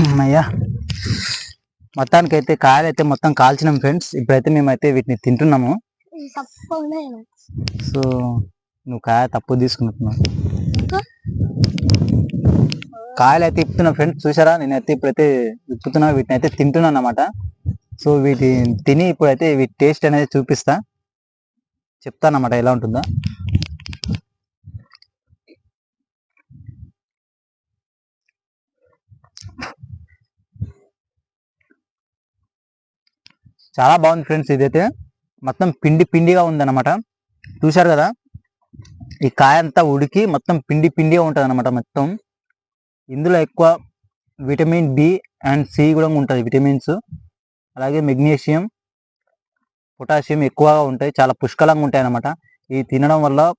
అమ్మయ్యా. మొత్తానికి అయితే కాయలు అయితే మొత్తం కాల్చినాం ఫ్రెండ్స్. ఇప్పుడైతే మేమైతే వీటిని తింటున్నాము. సో నువ్వు కాయ తప్పు తీసుకుంటున్నావు కాయలు అయితే ఇప్పుతున్నా ఫ్రెండ్స్. చూసారా నేనైతే ఇప్పుడైతే ఇప్పుతున్నా వీటిని అయితే తింటున్నాను అనమాట సో వీటి తిని ఇప్పుడైతే వీటి టేస్ట్ అనేది చూపిస్తా. చెప్తానమాట ఎలా ఉంటుందో. చాలా బాగుంది ఫ్రెండ్స్ ఇదైతే. మొత్తం పిండి పిండిగా ఉందన్నమాట. చూశారు కదా? ఈ కాయ అంతా ఉడికి మొత్తం పిండి పిండిగా ఉంటుంది అనమాట మొత్తం. ఇందులో ఎక్కువ విటమిన్ బి అండ్ సి కూడా ఉంటుంది విటమిన్స్. అలాగే మెగ్నీషియం పొటాషియం ఎక్కువగా ఉంటాయి. చాలా పుష్కలంగా ఉంటాయి అన్నమాట ఇది తినడం వల్ల